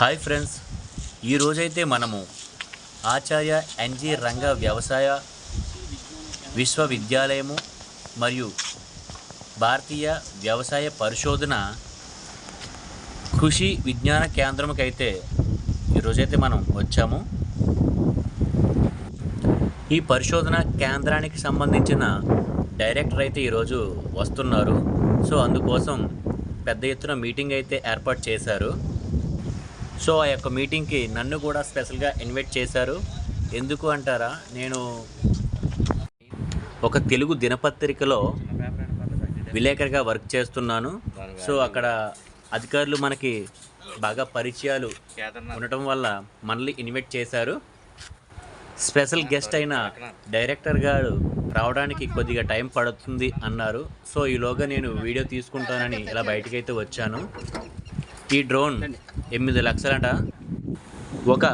Hi friends. ఈరోజైతే మనము ఆచార్య NG రంగ వ్యవసాయ విశ్వవిద్యాలయము మరియు భారతీయ వ్యవసాయ పరిశోధన కృషి విజ్ఞాన కేంద్రంకైతే ఈరోజైతే మనం వచ్చాము. ఈ పరిశోధన కేంద్రానికి సంబంధించిన డైరెక్టర్ అయితే ఈరోజు వస్తున్నారు. సో అందుకోసం పెద్ద ఎత్తున మీటింగ్ అయితే ఏర్పాటు చేశారు. సో ఆ యొక్క మీటింగ్కి నన్ను కూడా స్పెషల్గా ఇన్వైట్ చేశారు. ఎందుకు అంటారా? నేను ఒక తెలుగు దినపత్రికలో విలేకరిగా వర్క్ చేస్తున్నాను. సో అక్కడ అధికారులు మనకి బాగా పరిచయాలు ఉండటం వల్ల మనల్ని ఇన్వైట్ చేశారు. స్పెషల్ గెస్ట్ అయిన డైరెక్టర్ గారు రావడానికి కొద్దిగా టైం పడుతుంది అన్నారు. సో ఈలోగా నేను వీడియో తీసుకుంటానని ఇలా బయటకైతే వచ్చాను. ఈ డ్రోన్ ఎనిమిది లక్షలట. ఒక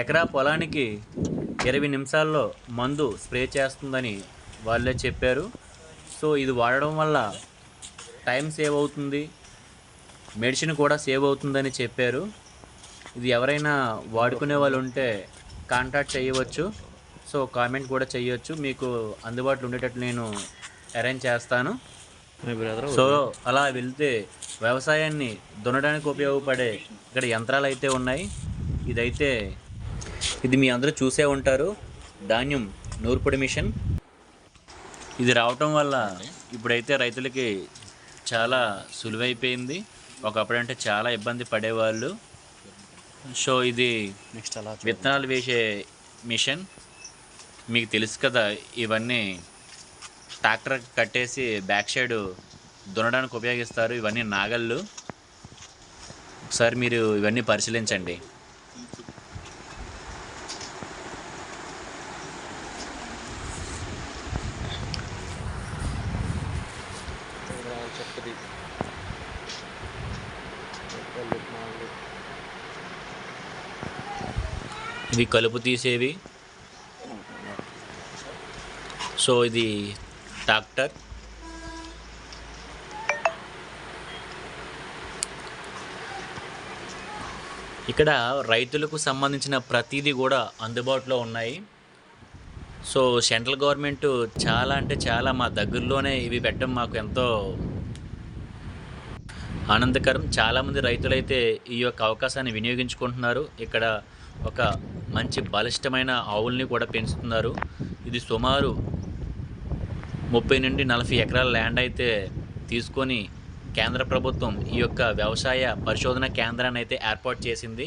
ఎకరా పొలానికి ఇరవై నిమిషాల్లో మందు స్ప్రే చేస్తుందని వాళ్ళే చెప్పారు. సో ఇది వాడడం వల్ల టైం సేవ్ అవుతుంది. మెడిసిన్ కూడా సేవ్ అవుతుందని చెప్పారు. ఇది ఎవరైనా వాడుకునే వాళ్ళు ఉంటే కాంటాక్ట్ చేయవచ్చు. సో కామెంట్ కూడా చేయొచ్చు. మీకు అందుబాటులో ఉండేటట్లు నేను అరేంజ్ చేస్తాను. సో అలా వెళ్తే వ్యవసాయాన్ని దున్నడానికి ఉపయోగపడే ఇక్కడ యంత్రాలు అయితే ఉన్నాయి. ఇదైతే ఇది మీ అందరూ చూసే ఉంటారు. ధాన్యం నూర్పుడి మిషన్. ఇది రావటం వల్ల ఇప్పుడైతే రైతులకి చాలా సులువైపోయింది. ఒకప్పుడంటే చాలా ఇబ్బంది పడేవాళ్ళు. సో ఇది నెక్స్ట్ అలా విత్తనాలు వేసే మిషన్. మీకు తెలుసు కదా ఇవన్నీ ట్రాక్టర్ కట్టేసి బ్యాక్ సైడ్ దున్నడానికి ఉపయోగిస్తారు. ఇవన్నీ నాగళ్ళు. ఒకసారి మీరు ఇవన్నీ పరిశీలించండి. ఇవి కలుపు తీసేవి. సో ఇది ట్రాక్టర్ ఇక్కడ రైతులకు సంబంధించిన ప్రతిదీ కూడా అందుబాటులో ఉన్నాయి. సో సెంట్రల్ గవర్నమెంట్ చాలా అంటే చాలా మా దగ్గరలోనే ఇవి పెట్టడం మాకు ఎంతో ఆనందకరం. చాలామంది రైతులైతే ఈ యొక్క అవకాశాన్ని వినియోగించుకుంటున్నారు. ఇక్కడ ఒక మంచి బలిష్టమైన ఆవుల్ని కూడా పెంచుతున్నారు. ఇది సుమారు ముప్పై నుండి నలభై ఎకరాల ల్యాండ్ అయితే తీసుకొని కేంద్ర ప్రభుత్వం ఈ యొక్క వ్యవసాయ పరిశోధన కేంద్రాన్ని అయితే ఏర్పాటు చేసింది.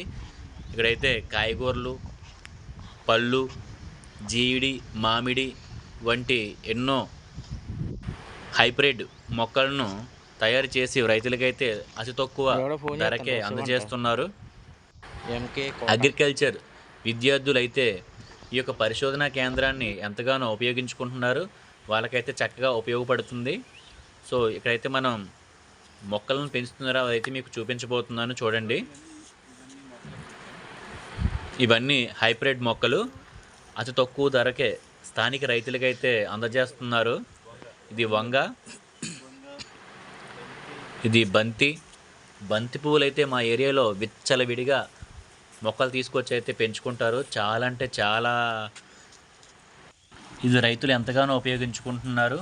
ఇక్కడైతే కాయగూరలు పళ్ళు జీడి మామిడి వంటి ఎన్నో హైబ్రిడ్ మొక్కలను తయారు చేసి రైతులకైతే అతి తక్కువ ధరకే అందజేస్తున్నారు. అగ్రికల్చర్ విద్యార్థులైతే ఈ యొక్క పరిశోధనా కేంద్రాన్ని ఎంతగానో ఉపయోగించుకుంటున్నారు. వాళ్ళకైతే చక్కగా ఉపయోగపడుతుంది. సో ఇక్కడైతే మనం మొక్కలను పెంచుతున్నారో అదైతే మీకు చూపించబోతున్నాను చూడండి. ఇవన్నీ హైబ్రిడ్ మొక్కలు. అతి తక్కువ ధరకే స్థానిక రైతులకైతే అందజేస్తున్నారు. ఇది వంగ. ఇది బంతి. బంతి పువ్వులు అయితే మా ఏరియాలో విచ్చలవిడిగా మొక్కలు తీసుకొచ్చి అయితే పెంచుకుంటారు. చాలా అంటే చాలా ఇది రైతులు ఎంతగానో ఉపయోగించుకుంటున్నారు.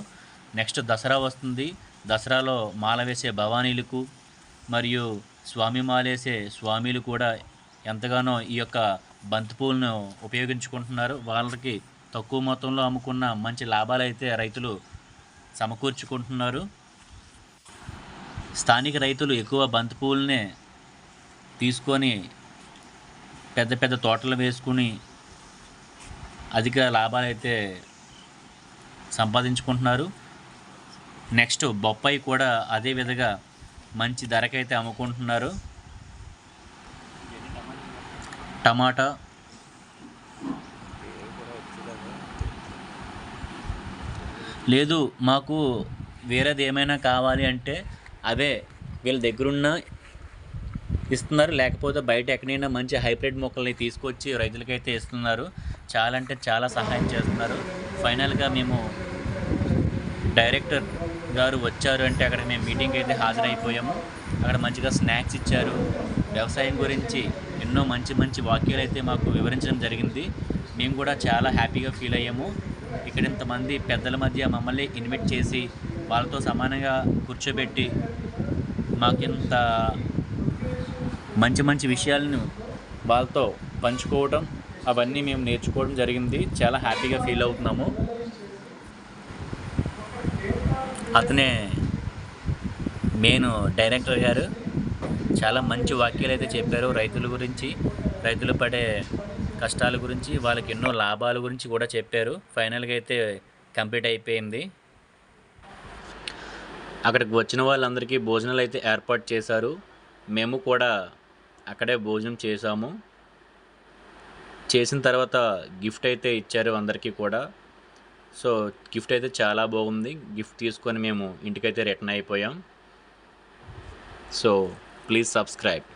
నెక్స్ట్ దసరా వస్తుంది. దసరాలో మాల వేసే భవానీలకు మరియు స్వామి మాలేసే స్వామీలు కూడా ఎంతగానో ఈ యొక్క బంతి ఉపయోగించుకుంటున్నారు. వాళ్ళకి తక్కువ మొత్తంలో అమ్ముకున్న మంచి లాభాలు అయితే రైతులు సమకూర్చుకుంటున్నారు. స్థానిక రైతులు ఎక్కువ బంతిపూలనే తీసుకొని పెద్ద పెద్ద తోటలు వేసుకుని అధిక లాభాలు అయితే సంపాదించుకుంటున్నారు. నెక్స్ట్ బొప్పాయి కూడా అదే విధంగా మంచి ధరకైతే అమ్ముకుంటున్నారు. టమాటా. లేదు మాకు వేరేది ఏమైనా కావాలి అంటే అవే వీళ్ళ దగ్గరున్న ఇస్తున్నారు. లేకపోతే బయట ఎక్కడైనా మంచి హైబ్రిడ్ మొక్కల్ని తీసుకొచ్చి రైతులకైతే ఇస్తున్నారు. చాలా అంటే చాలా సహాయం చేస్తున్నారు. ఫైనల్గా మేము డైరెక్టర్ గారు వచ్చారు అంటే అక్కడ మేము మీటింగ్ అయితే హాజరైపోయాము. అక్కడ మంచిగా స్నాక్స్ ఇచ్చారు. వ్యవసాయం గురించి ఎన్నో మంచి మంచి వాక్యాలు అయితే మాకు వివరించడం జరిగింది. మేము కూడా చాలా హ్యాపీగా ఫీల్ అయ్యాము. ఇక్కడ ఇంతమంది పెద్దల మధ్య మమ్మల్ని ఇన్వైట్ చేసి వాళ్ళతో సమానంగా కూర్చోబెట్టి మాకింత మంచి మంచి విషయాలను వాళ్ళతో పంచుకోవడం అవన్నీ మేము నేర్చుకోవడం జరిగింది. చాలా హ్యాపీగా ఫీల్ అవుతున్నాము. అతనే మెయిన్ డైరెక్టర్ గారు. చాలా మంచి వాక్యాలు అయితే చెప్పారు రైతుల గురించి రైతులు పడే కష్టాల గురించి వాళ్ళకి ఎన్నో లాభాల గురించి కూడా చెప్పారు. ఫైనల్గా అయితే కంప్లీట్ అయిపోయింది. అక్కడికి వచ్చిన వాళ్ళందరికీ భోజనాలు అయితే ఏర్పాటు చేశారు. మేము కూడా అక్కడే భోజనం చేసాము చేసిన తర్వాత గిఫ్ట్ అయితే ఇచ్చారు అందరికీ కూడా. సో గిఫ్ట్ అయితే చాలా బాగుంది. గిఫ్ట్ తీసుకొని మేము ఇంటికైతే రిటర్న్ అయిపోయాం. So please subscribe.